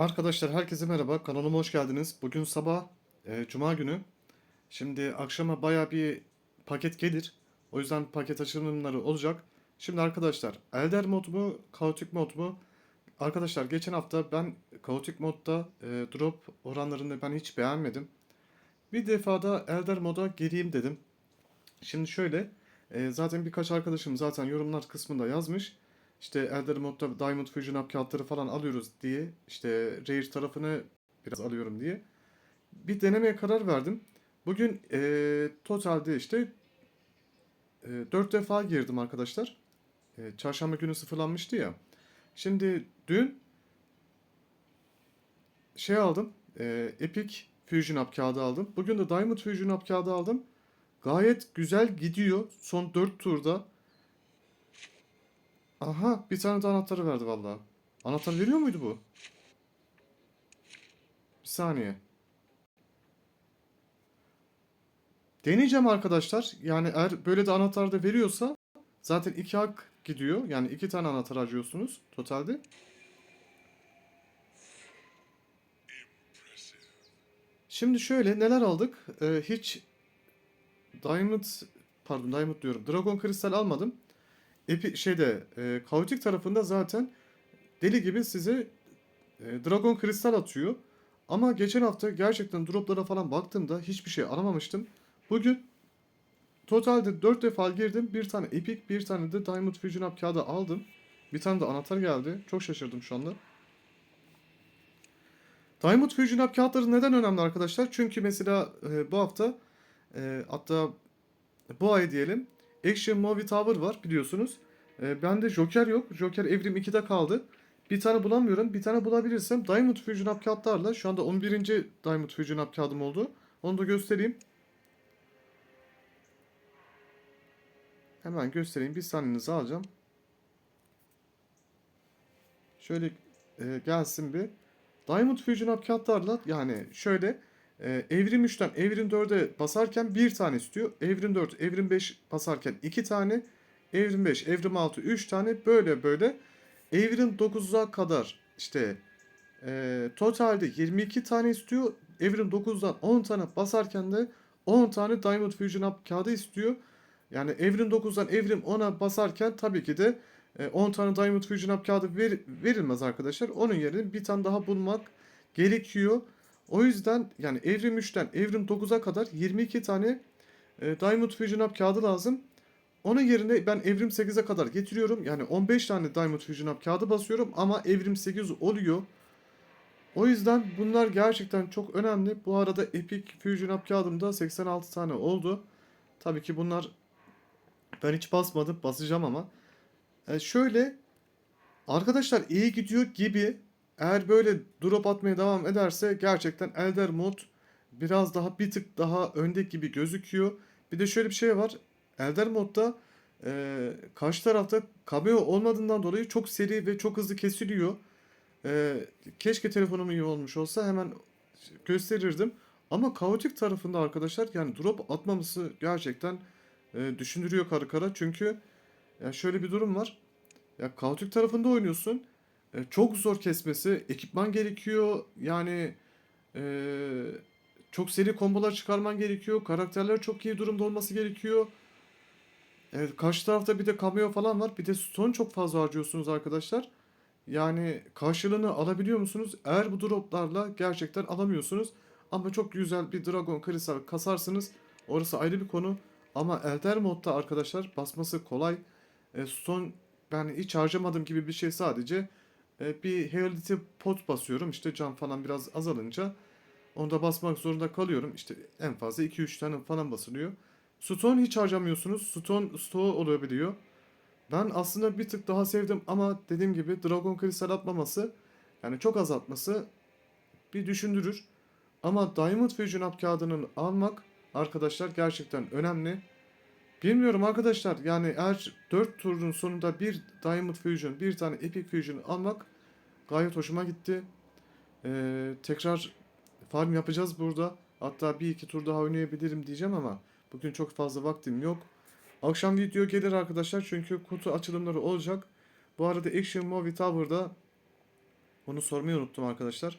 Arkadaşlar herkese merhaba. Kanalıma hoş geldiniz. Bugün sabah e, Cuma günü. Şimdi akşama baya bir paket gelir. O yüzden paket açılımları olacak. Şimdi arkadaşlar Elder mod mu, kaotik mod mu? Arkadaşlar geçen hafta ben kaotik modda e, drop oranlarını ben hiç beğenmedim. Bir defa da Elder moda gireyim dedim. Şimdi şöyle e, zaten birkaç arkadaşım zaten yorumlar kısmında yazmış. İşte Elder modda Diamond Fusion up kağıtları falan alıyoruz diye işte Rare tarafını biraz alıyorum diye. Bir denemeye karar verdim. Bugün e, totalde işte e, 4 defa girdim arkadaşlar. E, çarşamba günü sıfırlanmıştı ya. Şimdi dün şey aldım. E, Epic Fusion up kağıdı aldım. Bugün de Diamond Fusion up kağıdı aldım. Gayet güzel gidiyor. Son 4 turda. Aha bir tane de anahtarı verdi vallahi. Anahtar veriyor muydu bu? Bir saniye. Deneyeceğim arkadaşlar. Yani eğer böyle de anahtar da veriyorsa zaten iki hak gidiyor. Yani iki tane anahtar harcıyorsunuz totalde. Şimdi şöyle neler aldık? Ee, hiç Diamond pardon Diamond diyorum. Dragon Kristal almadım. Epi şeyde e, kaotik tarafında zaten deli gibi size e, Dragon Kristal atıyor. Ama geçen hafta gerçekten droplara falan baktığımda hiçbir şey alamamıştım. Bugün totalde 4 defa girdim. Bir tane Epic, bir tane de Diamond Fusion Up kağıdı aldım. Bir tane de anahtar geldi. Çok şaşırdım şu anda. Diamond Fusion Up kağıtları neden önemli arkadaşlar? Çünkü mesela e, bu hafta e, hatta bu ay diyelim Action Movie Tower var biliyorsunuz. E, bende Joker yok. Joker Evrim 2'de kaldı. Bir tane bulamıyorum. Bir tane bulabilirsem Diamond Fusion Up kağıtlarla şu anda 11. Diamond Fusion Up kağıdım oldu. Onu da göstereyim. Hemen göstereyim. Bir saniyenizi alacağım. Şöyle e, gelsin bir. Diamond Fusion Up kağıtlarla yani şöyle e, Evrim 3'ten Evrim 4'e basarken bir tane istiyor. Evrim 4, Evrim 5 basarken 2 tane. Evrim 5, Evrim 6 3 tane böyle böyle. Evrim 9'a kadar işte e, totalde 22 tane istiyor. Evrim 9'dan 10 tane basarken de 10 tane Diamond Fusion Up kağıdı istiyor. Yani Evrim 9'dan Evrim 10'a basarken tabii ki de e, 10 tane Diamond Fusion Up kağıdı ver, verilmez arkadaşlar. Onun yerine bir tane daha bulmak gerekiyor. O yüzden yani Evrim 3'ten Evrim 9'a kadar 22 tane e, Diamond Fusion Up kağıdı lazım. Onun yerine ben Evrim 8'e kadar getiriyorum. Yani 15 tane Diamond Fusion Up kağıdı basıyorum ama Evrim 8 oluyor. O yüzden bunlar gerçekten çok önemli. Bu arada Epic Fusion Up kağıdımda 86 tane oldu. Tabii ki bunlar ben hiç basmadım. Basacağım ama. E şöyle arkadaşlar iyi gidiyor gibi eğer böyle drop atmaya devam ederse gerçekten Elder mod biraz daha bir tık daha önde gibi gözüküyor. Bir de şöyle bir şey var. Elder modda e, karşı tarafta cameo olmadığından dolayı çok seri ve çok hızlı kesiliyor. E, keşke telefonum iyi olmuş olsa hemen gösterirdim. Ama kaotik tarafında arkadaşlar yani drop atmaması gerçekten e, düşündürüyor karı kara. Çünkü ya şöyle bir durum var. Ya kaotik tarafında oynuyorsun. E, çok zor kesmesi. Ekipman gerekiyor. Yani e, çok seri kombolar çıkarman gerekiyor. Karakterler çok iyi durumda olması gerekiyor. Evet, karşı tarafta bir de cameo falan var. Bir de stone çok fazla harcıyorsunuz arkadaşlar. Yani karşılığını alabiliyor musunuz? Eğer bu droplarla gerçekten alamıyorsunuz. Ama çok güzel bir Dragon Crystal kasarsınız. Orası ayrı bir konu. Ama Elder modda arkadaşlar basması kolay. E, stone ben hiç harcamadım gibi bir şey sadece. E, bir Heality pot basıyorum. İşte can falan biraz azalınca onu da basmak zorunda kalıyorum. İşte en fazla 2-3 tane falan basılıyor. Stone hiç harcamıyorsunuz. Stone stoğu olabiliyor. Ben aslında bir tık daha sevdim ama dediğim gibi Dragon Crystal atmaması yani çok azaltması bir düşündürür. Ama Diamond Fusion Up kağıdını almak arkadaşlar gerçekten önemli. Bilmiyorum arkadaşlar yani eğer 4 turun sonunda bir Diamond Fusion bir tane Epic Fusion almak gayet hoşuma gitti. Ee, tekrar farm yapacağız burada. Hatta bir iki tur daha oynayabilirim diyeceğim ama bugün çok fazla vaktim yok. Akşam video gelir arkadaşlar çünkü kutu açılımları olacak. Bu arada Action Movie Tower'da Onu sormayı unuttum arkadaşlar.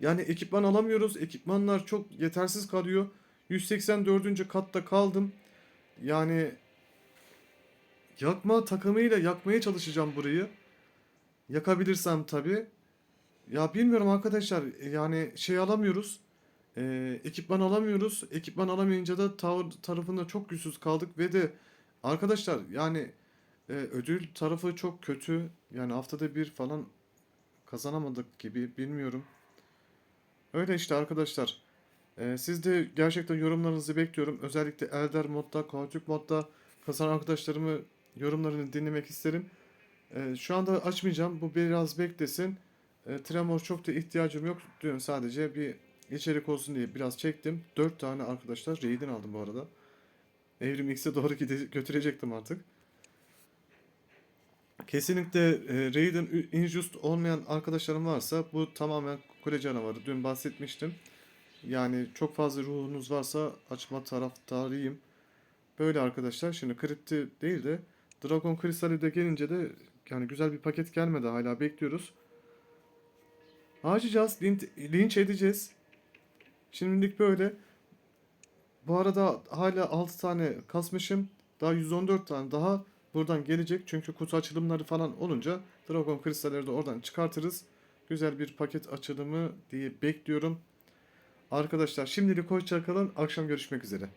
Yani ekipman alamıyoruz. Ekipmanlar çok yetersiz kalıyor. 184. katta kaldım. Yani yakma takımıyla yakmaya çalışacağım burayı. Yakabilirsem tabii. Ya bilmiyorum arkadaşlar. Yani şey alamıyoruz. Ee, ekipman alamıyoruz. Ekipman alamayınca da tower tarafında çok güçsüz kaldık ve de arkadaşlar yani e, ödül tarafı çok kötü. Yani haftada bir falan kazanamadık gibi bilmiyorum. Öyle işte arkadaşlar. Ee, siz de gerçekten yorumlarınızı bekliyorum. Özellikle Elder modda, Kaotik modda kazanan arkadaşlarımı yorumlarını dinlemek isterim. Ee, şu anda açmayacağım. Bu biraz beklesin. Ee, Tremor çok da ihtiyacım yok. Dün sadece bir içerik olsun diye biraz çektim. 4 tane arkadaşlar Raid'in aldım bu arada. Evrim X'e doğru götürecektim artık. Kesinlikle e, Injust olmayan arkadaşlarım varsa bu tamamen kule canavarı. Dün bahsetmiştim. Yani çok fazla ruhunuz varsa açma taraftarıyım. Böyle arkadaşlar. Şimdi kripti değil de Dragon Kristali de gelince de yani güzel bir paket gelmedi. Hala bekliyoruz. Açacağız. Linç, linç edeceğiz. Şimdilik böyle. Bu arada hala 6 tane kasmışım. Daha 114 tane daha buradan gelecek. Çünkü kutu açılımları falan olunca Dragon kristalleri de oradan çıkartırız. Güzel bir paket açılımı diye bekliyorum. Arkadaşlar şimdilik hoşça kalın. Akşam görüşmek üzere.